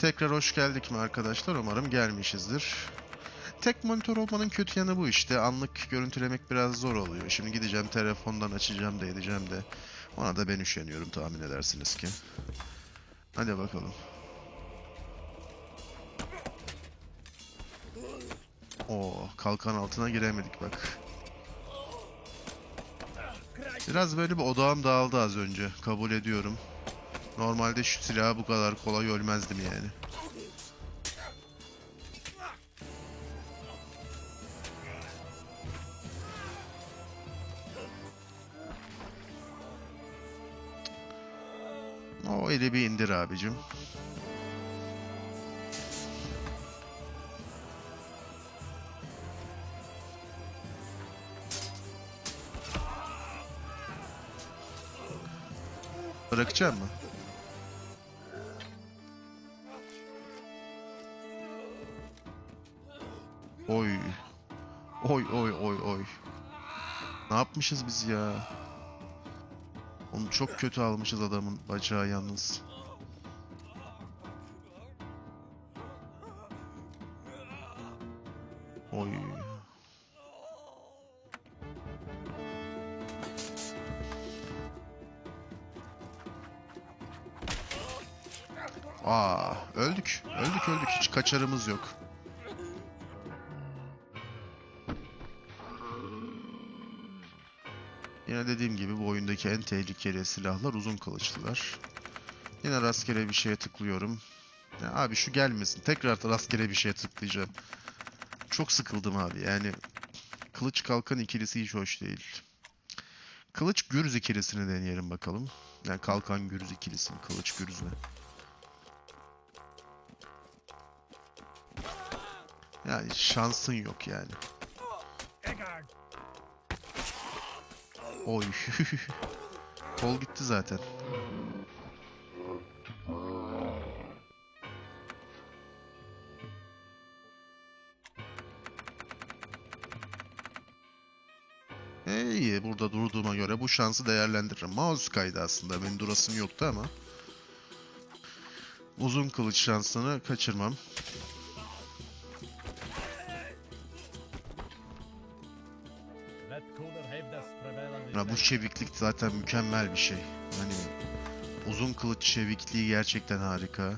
Tekrar hoş geldik mi arkadaşlar? Umarım gelmişizdir. Tek monitör olmanın kötü yanı bu işte. Anlık görüntülemek biraz zor oluyor. Şimdi gideceğim telefondan açacağım da edeceğim de. Ona da ben üşeniyorum tahmin edersiniz ki. Hadi bakalım. Oo, kalkan altına giremedik bak. Biraz böyle bir odağım dağıldı az önce. Kabul ediyorum. Normalde şu silahı bu kadar kolay ölmezdim yani. O eli bir indir abicim. Bırakacak mı? Oy. Oy oy oy oy. Ne yapmışız biz ya? Onu çok kötü almışız adamın bacağı yalnız. Oy. Aa, öldük. Öldük öldük. Hiç kaçarımız yok. Yine dediğim gibi bu oyundaki en tehlikeli silahlar uzun kılıçlılar. Yine rastgele bir şeye tıklıyorum. Ya abi şu gelmesin. Tekrar rastgele bir şeye tıklayacağım. Çok sıkıldım abi. Yani kılıç kalkan ikilisi hiç hoş değil. Kılıç gürüz ikilisini deneyelim bakalım. Yani kalkan gürüz ikilisini. Kılıç gürüzle. Yani şansın yok yani. Oy. Kol gitti zaten. İyi burada durduğuma göre bu şansı değerlendiririm. Mouse kaydı aslında. Benim durasım yoktu ama. Uzun kılıç şansını kaçırmam. Ya bu çeviklik zaten mükemmel bir şey. Hani uzun kılıç çevikliği gerçekten harika.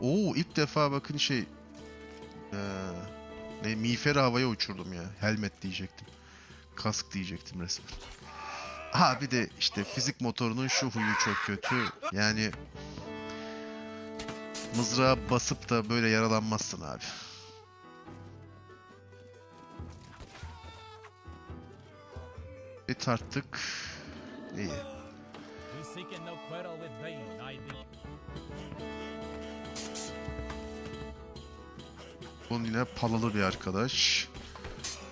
Oo ilk defa bakın şey eee ne miğferi havaya uçurdum ya. Helmet diyecektim. Kask diyecektim resmen. Ha bir de işte fizik motorunun şu huyu çok kötü. Yani mızrağa basıp da böyle yaralanmazsın abi. Tarttık. İyi. Bunun yine palalı bir arkadaş.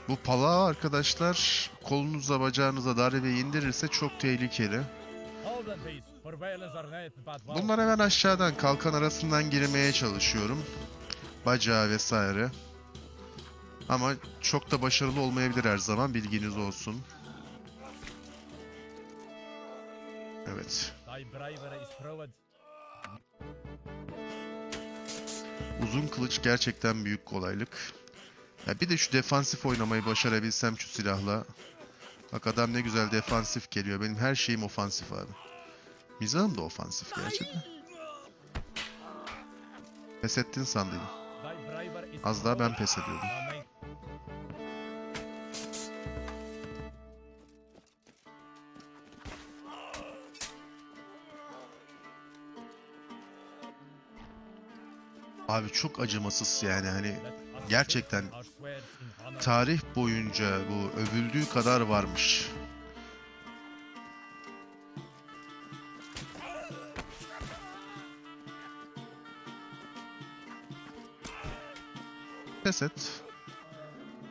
Bu pala arkadaşlar kolunuza bacağınıza darbe indirirse çok tehlikeli. Bunlar hemen aşağıdan kalkan arasından girmeye çalışıyorum. Bacağı vesaire. Ama çok da başarılı olmayabilir her zaman bilginiz olsun. Evet. Uzun kılıç gerçekten büyük kolaylık. Ya bir de şu defansif oynamayı başarabilsem şu silahla. Bak adam ne güzel defansif geliyor. Benim her şeyim ofansif abi. Mizahım da ofansif gerçi de. Pes ettin sandım. Az daha ben pes ediyordum. Abi çok acımasız yani hani gerçekten tarih boyunca bu övüldüğü kadar varmış. Pes et.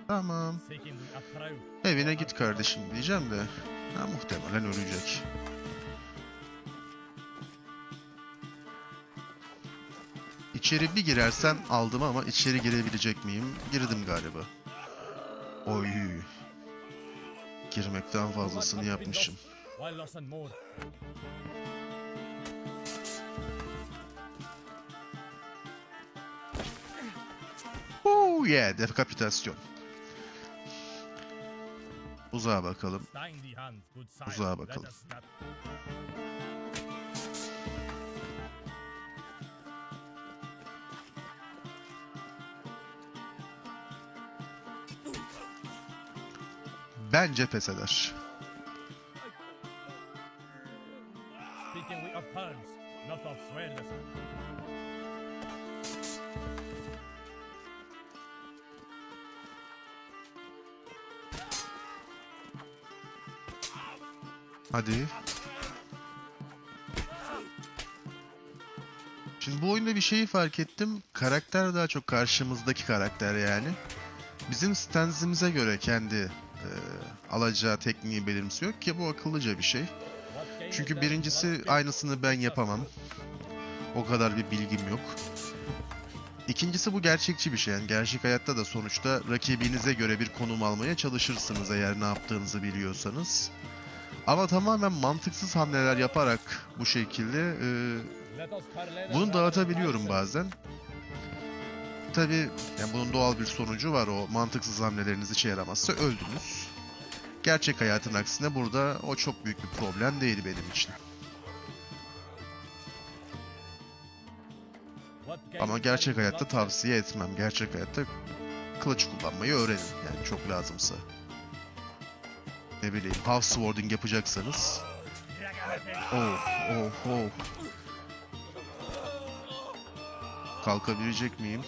Tamam. Evine git kardeşim diyeceğim de. Ha, muhtemelen ölecek. İçeri bir girersem aldım ama içeri girebilecek miyim? Girdim galiba. Oy. Girmekten fazlasını yapmışım. Oh yeah, dekapitasyon. Uzağa bakalım. Uzağa bakalım. Bence pes eder. Hadi. Şimdi bu oyunda bir şeyi fark ettim. Karakter daha çok karşımızdaki karakter yani. Bizim stanzimize göre kendi e, alacağı tekniği belirsiyor ki bu akıllıca bir şey. Çünkü is birincisi aynısını ben yapamam. O kadar bir bilgim yok. İkincisi bu gerçekçi bir şey. Yani gerçek hayatta da sonuçta rakibinize göre bir konum almaya çalışırsınız eğer ne yaptığınızı biliyorsanız. Ama tamamen mantıksız hamleler yaparak bu şekilde e, bunu dağıtabiliyorum bazen. Tabi yani bunun doğal bir sonucu var. O mantıksız hamleleriniz işe yaramazsa öldünüz. Gerçek hayatın aksine burada o çok büyük bir problem değil benim için. Ama gerçek hayatta tavsiye etmem. Gerçek hayatta kılıç kullanmayı öğrenin yani çok lazımsa. Ne bileyim half swording yapacaksanız. Oh oh oh. Kalkabilecek miyim?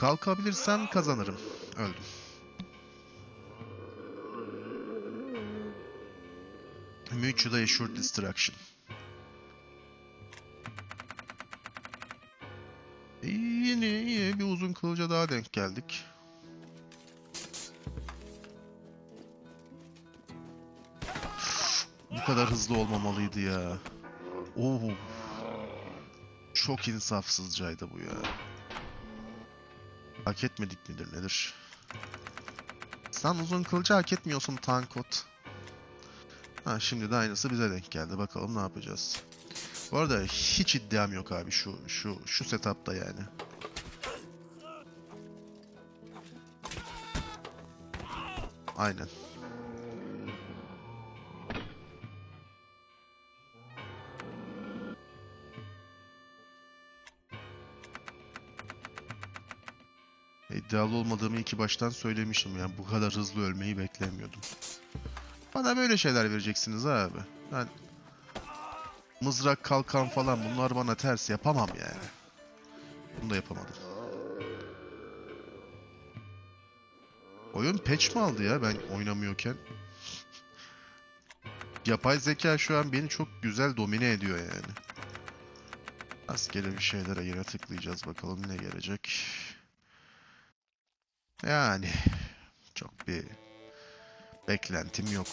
Kalkabilirsem kazanırım. Öldüm. Mutually Assured Destruction. İyi, Yine iyi bir uzun kılıca daha denk geldik. Bu kadar hızlı olmamalıydı ya. Oo. Çok insafsızcaydı bu ya. Hak etmedik midir nedir? Sen uzun kılıcı hak etmiyorsun Tankot. Ha şimdi de aynısı bize denk geldi. Bakalım ne yapacağız. Bu arada hiç iddiam yok abi şu şu şu setup'ta yani. Aynen. İddialı olmadığımı iki baştan söylemişim yani bu kadar hızlı ölmeyi beklemiyordum. Bana böyle şeyler vereceksiniz abi. Ben mızrak kalkan falan bunlar bana ters yapamam yani. Bunu da yapamadım. Oyun patch mi aldı ya ben oynamıyorken? Yapay zeka şu an beni çok güzel domine ediyor yani. Rastgele bir şeylere yine tıklayacağız bakalım ne gelecek. Yani çok bir beklentim yok.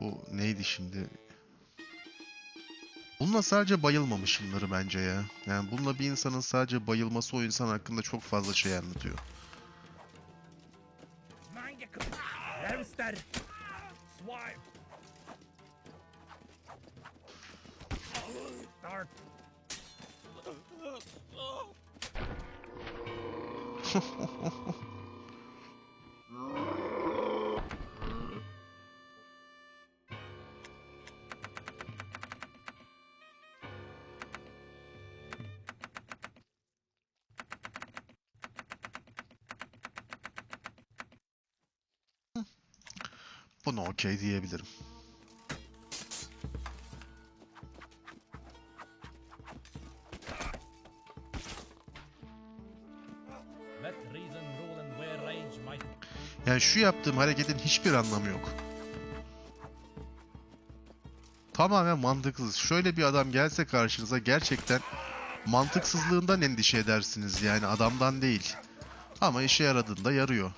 Bu neydi şimdi? Bununla sadece bayılmamışımdır bence ya. Yani bununla bir insanın sadece bayılması o insan hakkında çok fazla şey anlatıyor. Buna okey diyebilirim. Yani şu yaptığım hareketin hiçbir anlamı yok. Tamamen mantıksız. Şöyle bir adam gelse karşınıza gerçekten mantıksızlığından endişe edersiniz yani adamdan değil. Ama işe yaradığında yarıyor.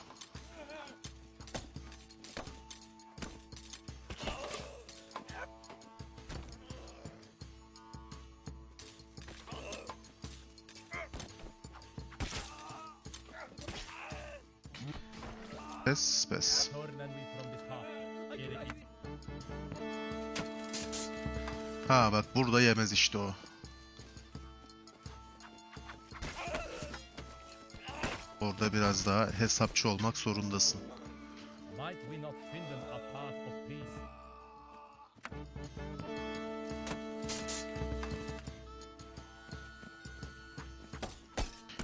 Ha bak burada yemez işte o. Orada biraz daha hesapçı olmak zorundasın.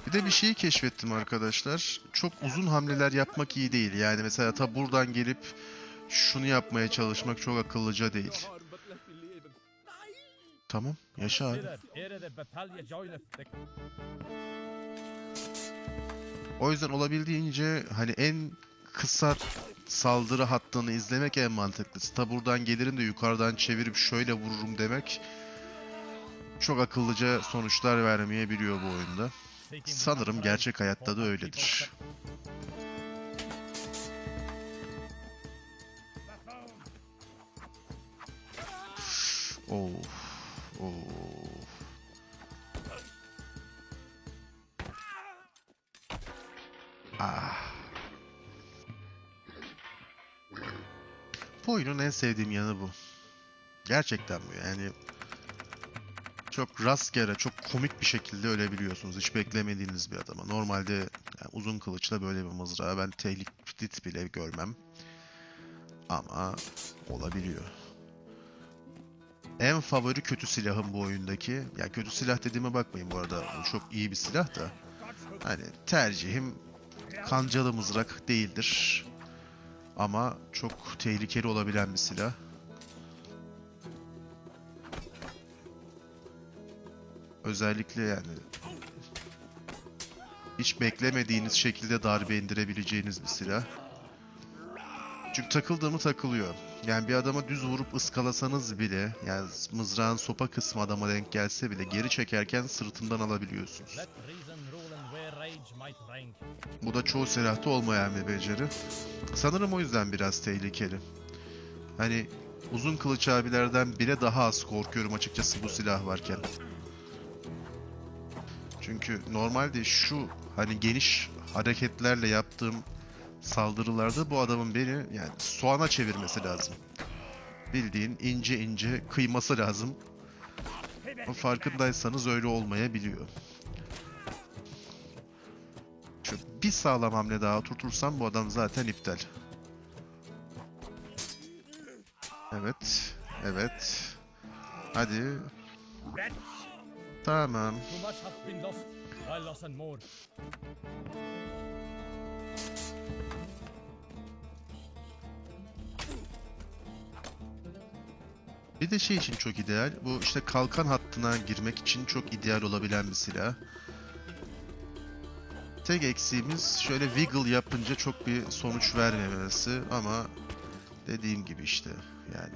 Bir de bir şeyi keşfettim arkadaşlar. Çok uzun hamleler yapmak iyi değil. Yani mesela ta buradan gelip şunu yapmaya çalışmak çok akıllıca değil. Tamam, yaşa abi. O yüzden olabildiğince hani en kısa saldırı hattını izlemek en mantıklısı. Ta buradan gelirim de yukarıdan çevirip şöyle vururum demek çok akıllıca sonuçlar vermeyebiliyor bu oyunda. Sanırım gerçek hayatta da öyledir. Oh. Oh. Ah. Bu oyunun en sevdiğim yanı bu. Gerçekten bu yani. Çok rastgele, çok komik bir şekilde ölebiliyorsunuz. Hiç beklemediğiniz bir adama. Normalde yani uzun kılıçla böyle bir mızrağı ben tehdit bile görmem. Ama olabiliyor. En favori kötü silahım bu oyundaki. Ya kötü silah dediğime bakmayın bu arada. O çok iyi bir silah da. Hani tercihim kancalı mızrak değildir. Ama çok tehlikeli olabilen bir silah. Özellikle yani hiç beklemediğiniz şekilde darbe indirebileceğiniz bir silah. Çünkü takıldığımı takılıyor. Yani bir adama düz vurup ıskalasanız bile, yani mızrağın sopa kısmı adama denk gelse bile geri çekerken sırtından alabiliyorsunuz. Bu da çoğu silahta olmayan bir beceri. Sanırım o yüzden biraz tehlikeli. Hani uzun kılıç abilerden bile daha az korkuyorum açıkçası bu silah varken. Çünkü normalde şu hani geniş hareketlerle yaptığım saldırılarda bu adamın beni yani soğana çevirmesi lazım. Bildiğin ince ince kıyması lazım. Ama farkındaysanız öyle olmayabiliyor. Şu bir sağlam hamle daha oturtursam bu adam zaten iptal. Evet. Evet. Hadi. Tamam. Bir de şey için çok ideal. Bu işte kalkan hattına girmek için çok ideal olabilen bir silah. Tek eksiğimiz şöyle wiggle yapınca çok bir sonuç vermemesi ama dediğim gibi işte yani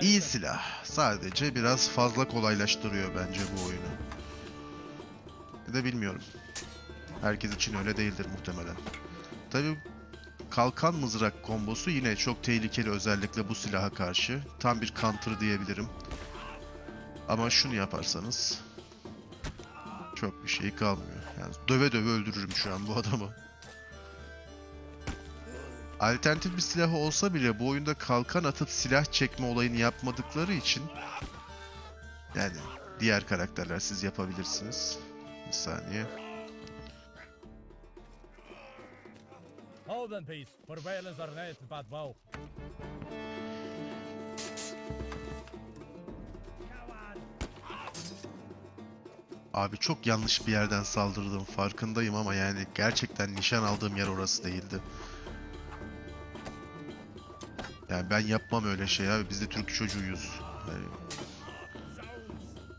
iyi silah. Sadece biraz fazla kolaylaştırıyor bence bu oyunu. Ya da bilmiyorum. Herkes için öyle değildir muhtemelen. Tabii kalkan mızrak kombosu yine çok tehlikeli özellikle bu silaha karşı. Tam bir counter diyebilirim. Ama şunu yaparsanız çok bir şey kalmıyor. Yani döve döve öldürürüm şu an bu adamı. Alternatif bir silahı olsa bile bu oyunda kalkan atıp silah çekme olayını yapmadıkları için yani diğer karakterler siz yapabilirsiniz. Bir saniye. Hold in peace, are not but vow. Abi çok yanlış bir yerden saldırdım farkındayım ama yani gerçekten nişan aldığım yer orası değildi. Yani ben yapmam öyle şey abi biz de Türk çocuğuyuz. Yani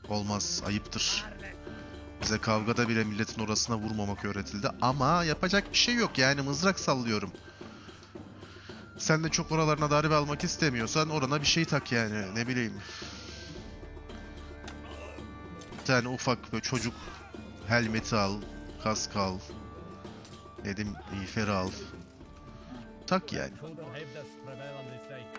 olmaz ayıptır. Bize kavgada bile milletin orasına vurmamak öğretildi ama yapacak bir şey yok yani mızrak sallıyorum. Sen de çok oralarına darbe almak istemiyorsan orana bir şey tak yani ne bileyim. Bir tane ufak böyle çocuk helmeti al, kask al. Dedim miğferi al. Tak yani.